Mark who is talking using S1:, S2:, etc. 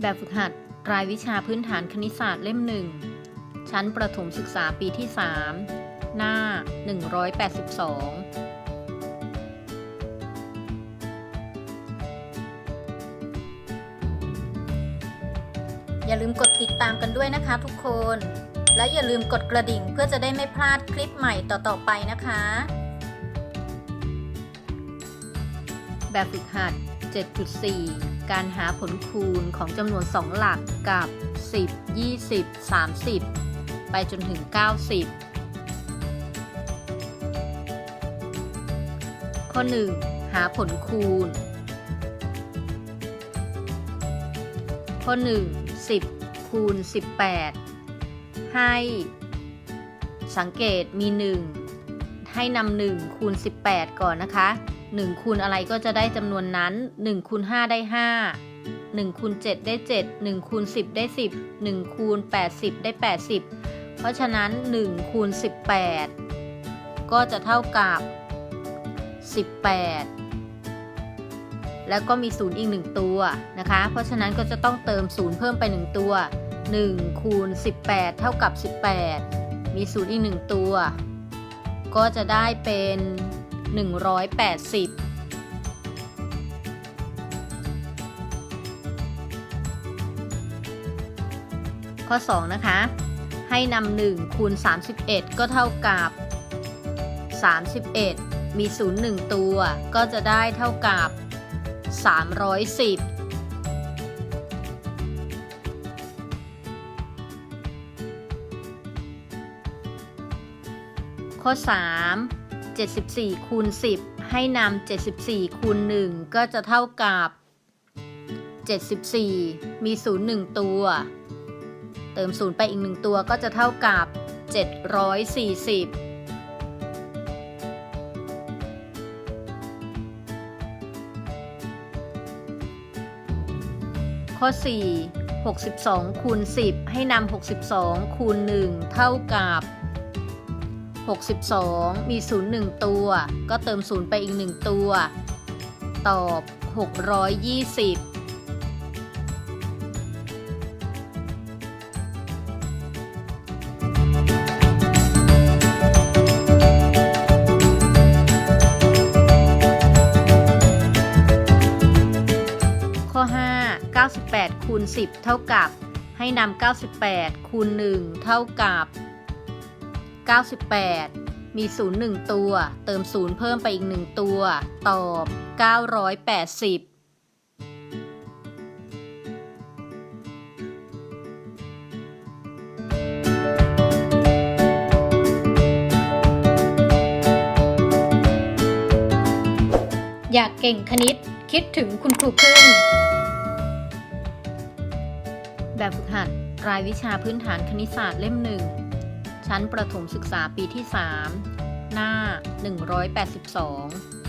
S1: แบบฝึกหัดรายวิชาพื้นฐานคณิตศาสตร์เล่มหนึ่ง ชั้นประถมศึกษาปีที่ 3 หน้า 182 อย่าลืมกดติดตามกันด้วยนะคะทุกคน และอย่าลืมกดกระดิ่งเพื่อจะได้ไม่พลาดคลิปใหม่ต่อ ๆ ไปนะคะ แบบฝึกหัด 7.4 การหาผลคูณของจำนวน 2 หลักกับ 10 20 30 ไปจนถึง 90 ข้อ 1 หาผลคูณ ข้อ 1 10 คูณ 18 ให้ สังเกตมี 1 ให้นำ1คูณ 18 ก่อนนะคะ 1คูณอะไรก็จะได้จำนวนนั้น1คูณ5ได้ 5 1คูณ7ได้ 7 1คูณ10 ได้ 10 1คูณ80 ได้ 80 เพราะฉะนั้น1คูณ18 ก็จะเท่ากับ 18 แล้วก็มี 0 อีก 1 ตัวนะคะ เพราะฉะนั้นก็จะต้องเติม 0 เพิ่มไป 1 ตัว1คูณ18 เท่ากับ 18 มี 0 อีก 1 ตัว ก็จะได้เป็น 180ข้อ 2 นะคะ ให้นำ1คูณ 31 ก็เท่ากับ 31 มี 0 1 ตัว ก็จะได้เท่ากับ 310 ข้อ 3 74คูณ10 ให้นำ74คูณ1ก็จะเท่ากับ 74 มี 0 1 ตัว เติม 0 ไปอีก 1 ตัวก็จะเท่ากับ 740ข้อ 4 62คูณ10 ให้นำ62คูณ1เท่ากับ 62 มี 0 1 ตัว ก็เติม 0 ไปอีก 1 ตัว ตอบ 620ข้อ5 98คูณ10 เท่ากับ ให้นำ98คูณ1เท่ากับ 98 มี 0 1 ตัว เติม 0 เพิ่มไปอีก 1 ตัว ตอบ 980อยากเก่งคณิตคิดถึงคุณครูพึ่ง แบบฝึกหัดรายวิชาพื้นฐานคณิตศาสตร์เล่มหนึ่ง ชั้นประถมศึกษาปีที่ 3 หน้า 182